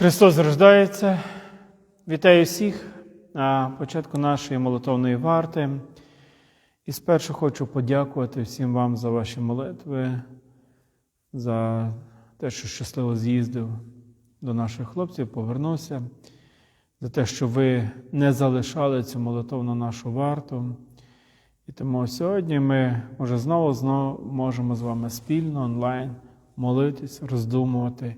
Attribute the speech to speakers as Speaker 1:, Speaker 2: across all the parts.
Speaker 1: Христос рождається. Вітаю всіх на початку нашої молитовної варти. І спершу хочу подякувати всім вам за ваші молитви, за те, що щасливо з'їздив до наших хлопців, повернувся, за те, що ви не залишали цю молитовну нашу варту. І тому сьогодні ми, може, знову знову можемо з вами спільно онлайн молитись, роздумувати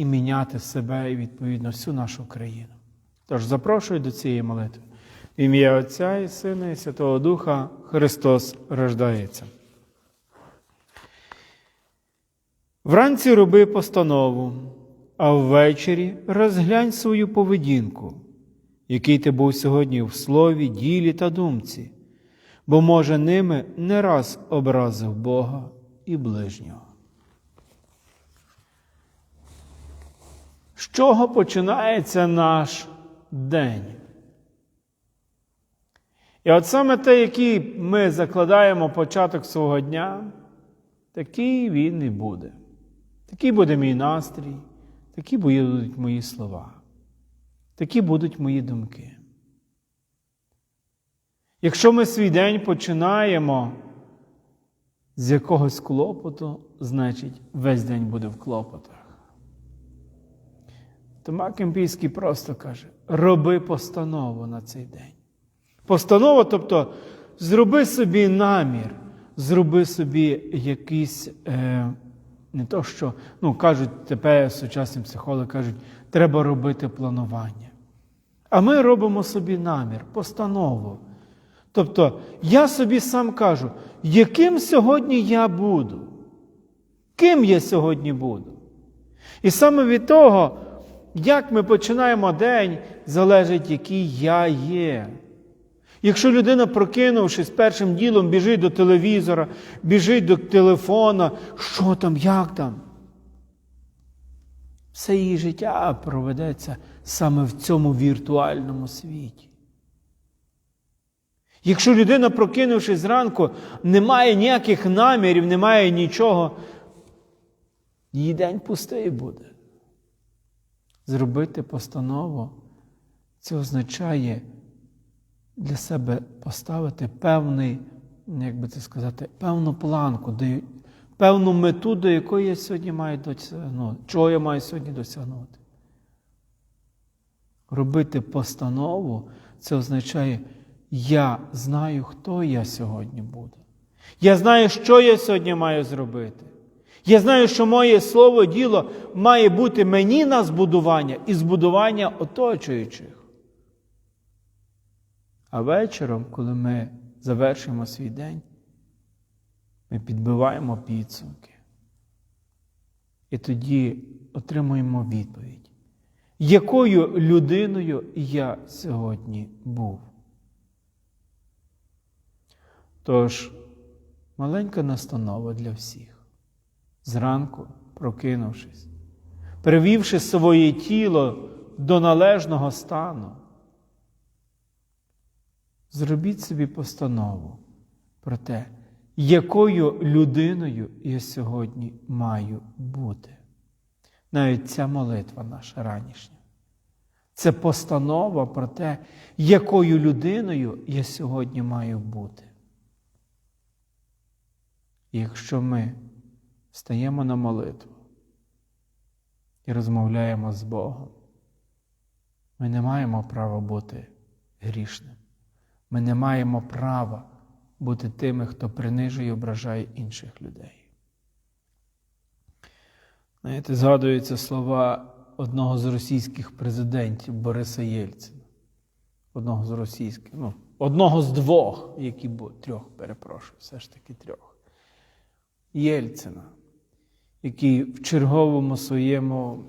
Speaker 1: і міняти себе і відповідно всю нашу країну. Тож запрошую до цієї молитви. В ім'я Отця і Сина, і Святого Духа Христос рождається. Вранці роби постанову, а ввечері розглянь свою поведінку, який ти був сьогодні в слові, ділі та думці, бо, може, ними не раз образив Бога і ближнього. З чого починається наш день? І от саме те, який ми закладаємо початок свого дня, такий він і буде. Такий буде мій настрій, такі будуть мої слова, такі будуть мої думки. Якщо ми свій день починаємо з якогось клопоту, значить весь день буде в клопотах. Тома Кемпійський просто каже: роби постанову на цей день. Постанова, тобто зроби собі намір, зроби собі якийсь, е, не то що, ну, кажуть, тепер сучасні психологи кажуть, треба робити планування. А ми робимо собі намір, постанову. Тобто, я собі сам кажу, яким сьогодні я буду? Ким я сьогодні буду? І саме від того, як ми починаємо день, залежить, який я є. Якщо людина, прокинувшись першим ділом, біжить до телевізора, біжить до телефона, що там, як там? Все її життя проведеться саме в цьому віртуальному світі. Якщо людина, прокинувшись зранку, не має ніяких намірів, не має нічого, її день пустий буде. Зробити постанову це означає для себе поставити певний, як би це сказати, певну планку, певну мету, до якої я сьогодні маю досягнути, чого я маю сьогодні досягнути. Робити постанову це означає, я знаю, хто я сьогодні буду. Я знаю, що я сьогодні маю зробити. Я знаю, що моє слово діло має бути мені на збудування і збудування оточуючих. А вечором, коли ми завершимо свій день, ми підбиваємо підсумки. І тоді отримуємо відповідь, якою людиною я сьогодні був. Тож, маленька настанова для всіх. Зранку, прокинувшись, привівши своє тіло до належного стану, зробіть собі постанову про те, якою людиною я сьогодні маю бути. Навіть ця молитва наша ранішня. Це постанова про те, якою людиною я сьогодні маю бути. Якщо ми стаємо на молитву і розмовляємо з Богом, ми не маємо права бути грішним. Ми не маємо права бути тими, хто принижує і ображає інших людей. Знаєте, згадуються слова одного з російських президентів Бориса Єльцина. Одного з російських, ну, одного з двох, які були, трьох, перепрошую, все ж таки трьох. Єльцина, який в черговому своєму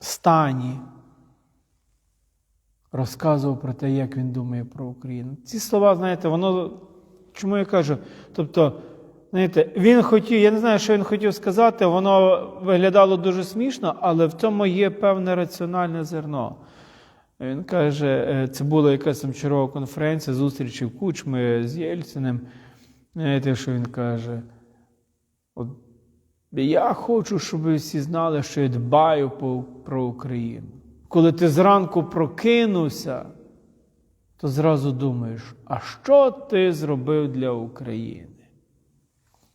Speaker 1: стані розказував про те, як він думає про Україну. Ці слова, знаєте, воно, чому я кажу? Тобто, знаєте, він хотів, я не знаю, що він хотів сказати, воно виглядало дуже смішно, але в цьому є певне раціональне зерно. Він каже, це була якась там чергова конференція, зустрічі в Кучми з Єльциним. Знаєте, що він каже? От Я хочу, щоб ви всі знали, що я дбаю про Україну. Коли ти зранку прокинувся, то зразу думаєш, а що ти зробив для України?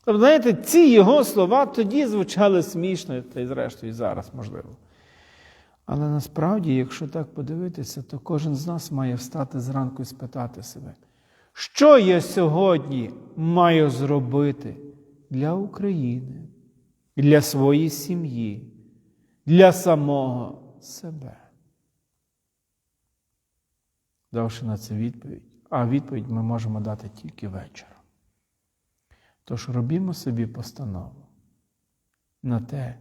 Speaker 1: Тобто, знаєте, ці його слова тоді звучали смішно, та й зрештою і зараз можливо. Але насправді, якщо так подивитися, то кожен з нас має встати зранку і спитати себе, що я сьогодні маю зробити для України, для своєї сім'ї, для самого себе. Давши на це відповідь, а відповідь ми можемо дати тільки вечором. Тож робімо собі постанову на те,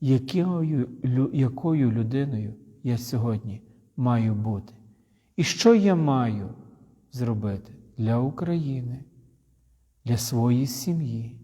Speaker 1: якою, якою людиною я сьогодні маю бути. І що я маю зробити для України, для своєї сім'ї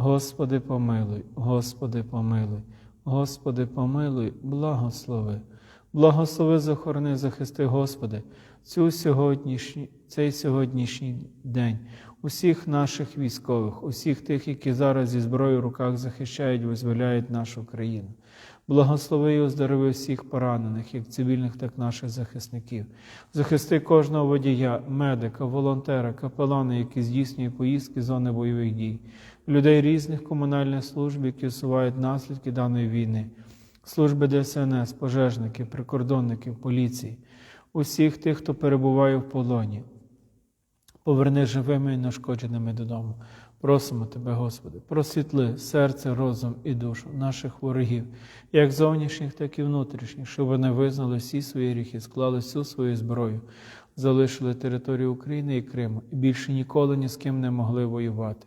Speaker 1: Господи, помилуй, Господи, помилуй, Господи, помилуй, благослови. Благослови, захорони, захисти, Господи, цю сьогоднішній, цей сьогоднішній день, усіх наших військових, усіх тих, які зараз зі зброєю в руках захищають, визволяють нашу країну. Благослови і оздорови всіх поранених, як цивільних, так і наших захисників. Захисти кожного водія, медика, волонтера, капелана, які здійснюють поїздки зони бойових дій, людей різних комунальних служб, які усувають наслідки даної війни, служби ДСНС, пожежників, прикордонників, поліції, усіх тих, хто перебуває в полоні. Поверни живими і нашкодженими додому. Просимо Тебе, Господи, просвітли серце, розум і душу наших ворогів, як зовнішніх, так і внутрішніх, щоб вони визнали всі свої гріхи, склали всю свою зброю, залишили територію України і Криму і більше ніколи ні з ким не могли воювати.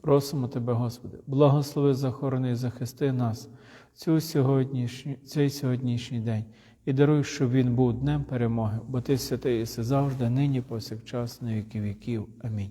Speaker 1: Просимо Тебе, Господи, благослови, захорони захисти нас цю сьогоднішню, цей сьогоднішній день і даруй, щоб він був днем перемоги, бо Ти святий єси завжди, нині, повсякчас, на віки віків. Амінь.